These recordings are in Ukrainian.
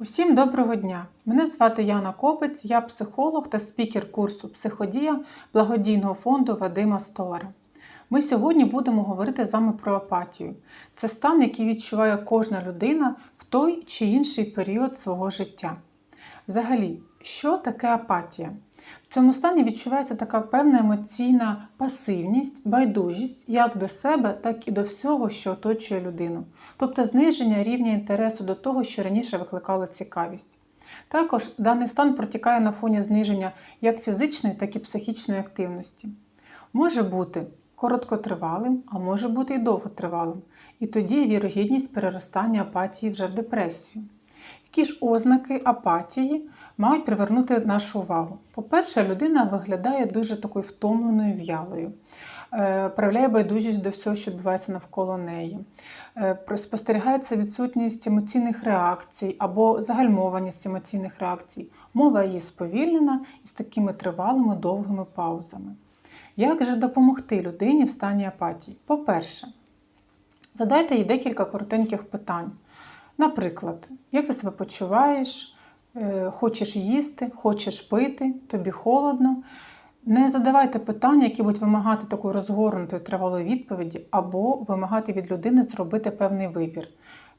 Усім доброго дня! Мене звати Яна Копець, я психолог та спікер курсу Психодія благодійного фонду Вадима Столара. Ми сьогодні будемо говорити з вами про апатію. Це стан, який відчуває кожна людина в той чи інший період свого життя. Взагалі, що таке апатія? В цьому стані відчувається така певна емоційна пасивність, байдужість як до себе, так і до всього, що оточує людину, тобто зниження рівня інтересу до того, що раніше викликало цікавість. Також даний стан протікає на фоні зниження як фізичної, так і психічної активності. Може бути короткотривалим, а може бути і довготривалим, і тоді вірогідність переростання апатії вже в депресію. Які ж ознаки апатії мають привернути нашу увагу? По-перше, людина виглядає дуже такою втомленою в'ялою, е, проявляє байдужість до всього, що відбувається навколо неї. Е, Спостерігається відсутність емоційних реакцій або загальмованість емоційних реакцій. Мова її сповільнена і з такими тривалими довгими паузами. Як же допомогти людині в стані апатії? По-перше, задайте їй декілька коротеньких питань. Наприклад, як ти себе почуваєш, Е, хочеш їсти, хочеш пити, тобі холодно. Не задавайте питання, які будуть вимагати такої розгорнутої тривалої відповіді, або вимагати від людини зробити певний вибір.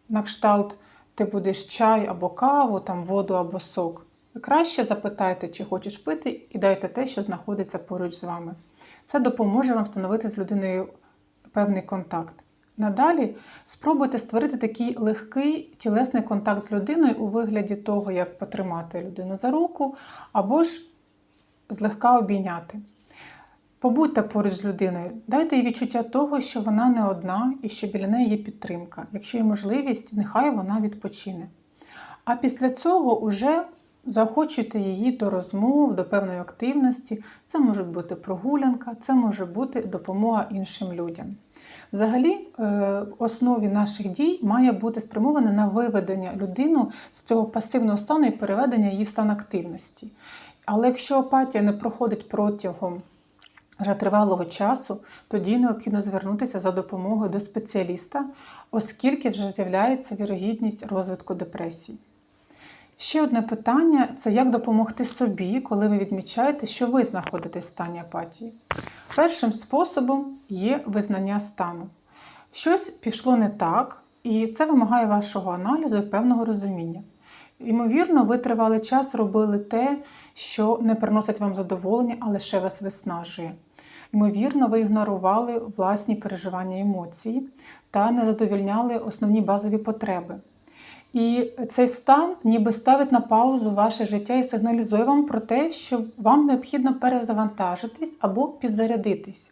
На кшталт, ти будеш чай або каву, там, воду або сок. Краще запитайте, чи хочеш пити, і дайте те, що знаходиться поруч з вами. Це допоможе вам встановити з людиною певний контакт. Надалі спробуйте створити такий легкий тілесний контакт з людиною у вигляді того, як потримати людину за руку, або ж злегка обійняти. Побудьте поруч з людиною, дайте їй відчуття того, що вона не одна і що біля неї є підтримка. Якщо є можливість, нехай вона відпочине. А після цього вже заохочуйте її до розмов, до певної активності. Це може бути прогулянка, це може бути допомога іншим людям. Взагалі, в е, основі наших дій має бути спрямоване на виведення людину з цього пасивного стану і переведення її в стан активності. Але якщо апатія не проходить протягом вже тривалого часу, тоді необхідно звернутися за допомогою до спеціаліста, оскільки вже з'являється вірогідність розвитку депресії. Ще одне питання це як допомогти собі, коли ви відмічаєте, що ви знаходитесь в стані апатії. Першим способом є визнання стану. Щось пішло не так, і це вимагає вашого аналізу і певного розуміння. Ймовірно, ви тривалий час робили те, що не приносить вам задоволення, а лише вас виснажує. Ймовірно, ви ігнорували власні переживання емоції та не задовільняли основні базові потреби. І цей стан ніби ставить на паузу ваше життя і сигналізує вам про те, що вам необхідно перезавантажитись або підзарядитись.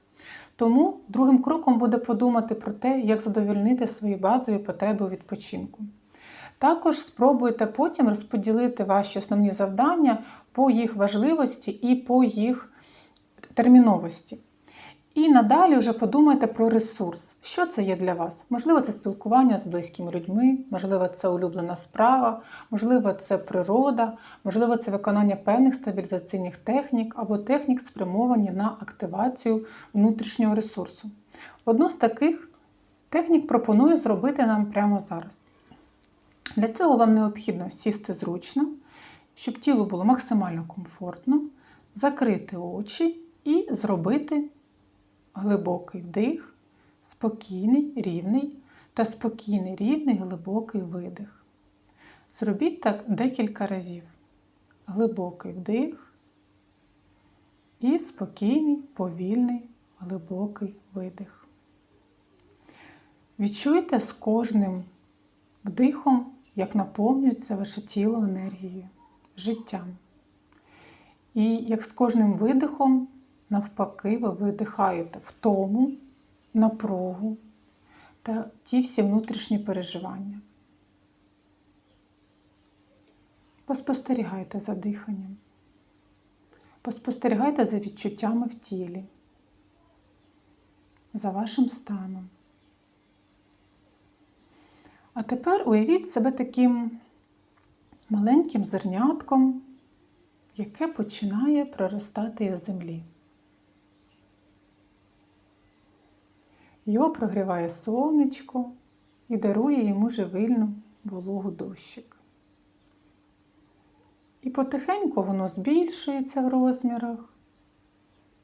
Тому другим кроком буде подумати про те, як задовольнити свої базові потреби у відпочинку. Також спробуйте потім розподілити ваші основні завдання по їх важливості і по їх терміновості. І надалі вже подумайте про ресурс, що це є для вас. Можливо, це спілкування з близькими людьми, можливо, це улюблена справа, можливо, це природа, можливо, це виконання певних стабілізаційних технік або технік, спрямовані на активацію внутрішнього ресурсу. Одну з таких технік пропоную зробити нам прямо зараз. Для цього вам необхідно сісти зручно, щоб тіло було максимально комфортно, закрити очі і зробити глибокий вдих, спокійний, рівний та спокійний, рівний, глибокий видих. Зробіть так декілька разів. Глибокий вдих і спокійний, повільний, глибокий видих. Відчуйте з кожним вдихом, як наповнюється ваше тіло енергією, життям. І як з кожним видихом навпаки, ви видихаєте втому, напругу та ті всі внутрішні переживання. Поспостерігайте за диханням, поспостерігайте за відчуттями в тілі, за вашим станом. А тепер уявіть себе таким маленьким зернятком, яке починає проростати із землі. Його прогріває сонечко і дарує йому живильну вологу дощик. І потихеньку воно збільшується в розмірах,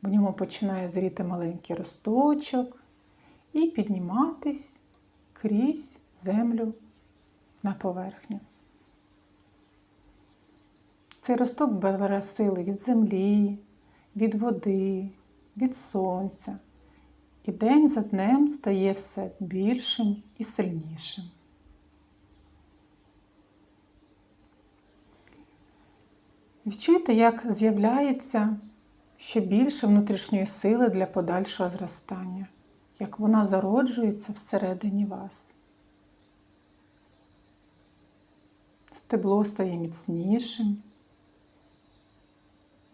в ньому починає зріти маленький росточок і підніматись крізь землю на поверхню. Цей росток бере сили від землі, від води, від сонця. І день за днем стає все більшим і сильнішим. Відчуйте, як з'являється ще більше внутрішньої сили для подальшого зростання, як вона зароджується всередині вас. Стебло стає міцнішим,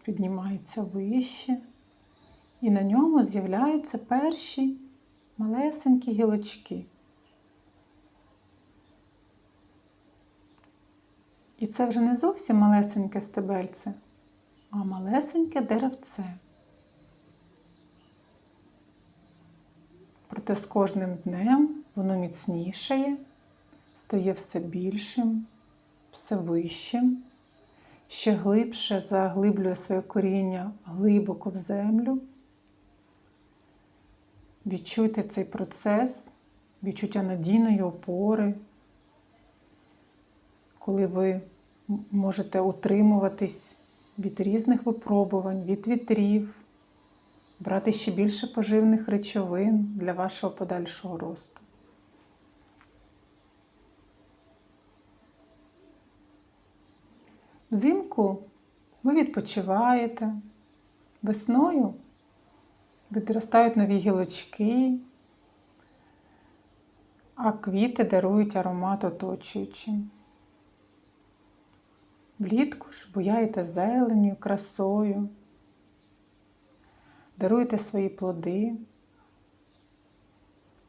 піднімається вище, і на ньому з'являються перші малесенькі гілочки. І це вже не зовсім малесеньке стебельце, а малесеньке деревце. Проте з кожним днем воно міцнішає, стає все більшим, все вищим, ще глибше заглиблює своє коріння глибоко в землю. Відчуйте цей процес, відчуття надійної опори, коли ви можете утримуватись від різних випробувань, від вітрів, брати ще більше поживних речовин для вашого подальшого росту. Взимку ви відпочиваєте, весною відростають нові гілочки, а квіти дарують аромат оточуючим. Влітку ж буяєте зеленю, красою, даруєте свої плоди,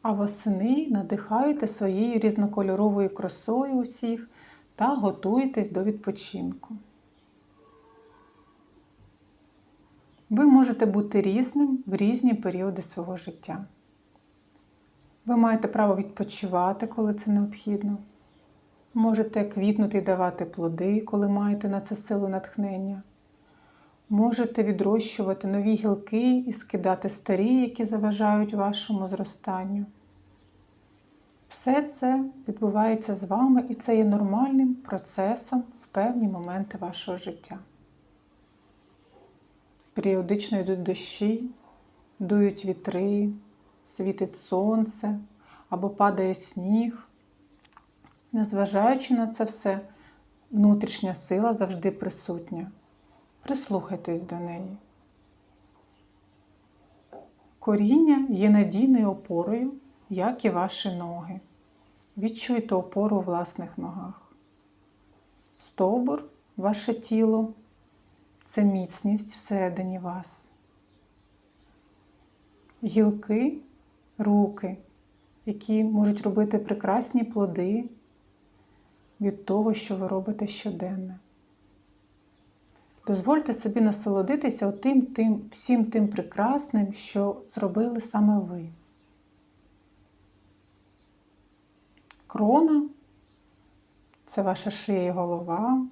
а восени надихаєте своєю різнокольоровою красою усіх та готуєтесь до відпочинку. Ви можете бути різним в різні періоди свого життя. Ви маєте право відпочивати, коли це необхідно. Можете квітнути і давати плоди, коли маєте на це силу натхнення. Можете відрощувати нові гілки і скидати старі, які заважають вашому зростанню. Все це відбувається з вами і це є нормальним процесом в певні моменти вашого життя. Періодично йдуть дощі, дують вітри, світить сонце або падає сніг. Незважаючи на це все, внутрішня сила завжди присутня. Прислухайтесь до неї. Коріння є надійною опорою, як і ваші ноги. Відчуйте опору у власних ногах. Стовбур, ваше тіло це міцність всередині вас. Гілки, руки, які можуть робити прекрасні плоди від того, що ви робите щоденно. Дозвольте собі насолодитися тим, тим, всім тим прекрасним, що зробили саме ви. Крона це ваша шия і голова,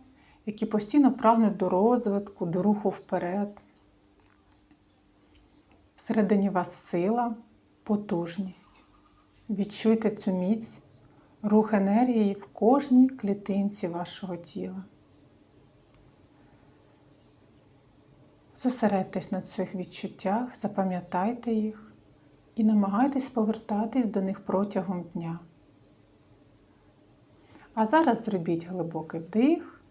які постійно прагнуть до розвитку, до руху вперед. Всередині вас сила, потужність. Відчуйте цю міць, рух енергії в кожній клітинці вашого тіла. Зосередьтесь на цих відчуттях, запам'ятайте їх і намагайтесь повертатись до них протягом дня. А зараз зробіть глибокий вдих,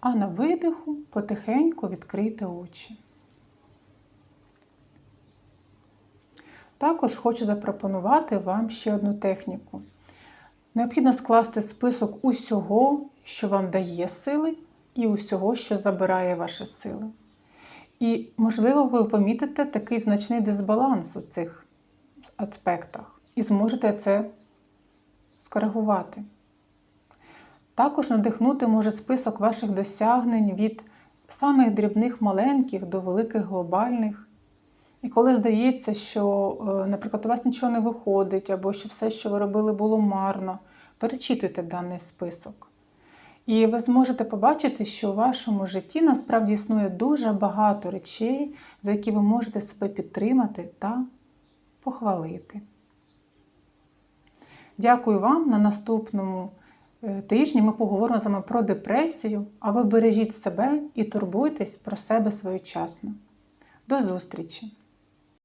а на видиху потихеньку відкрийте очі. Також хочу запропонувати вам ще одну техніку. Необхідно скласти список усього, що вам дає сили, і усього, що забирає ваші сили. І, можливо, ви помітите такий значний дисбаланс у цих аспектах і зможете це скоригувати. Також надихнути може список ваших досягнень від самих дрібних маленьких до великих глобальних. І коли здається, що, наприклад, у вас нічого не виходить, або що все, що ви робили, було марно, перечитуйте даний список. І ви зможете побачити, що у вашому житті насправді існує дуже багато речей, за які ви можете себе підтримати та похвалити. Дякую вам. На наступному е, тижні ми поговоримо з вами про депресію, а ви бережіть себе і турбуйтесь про себе своєчасно. До зустрічі!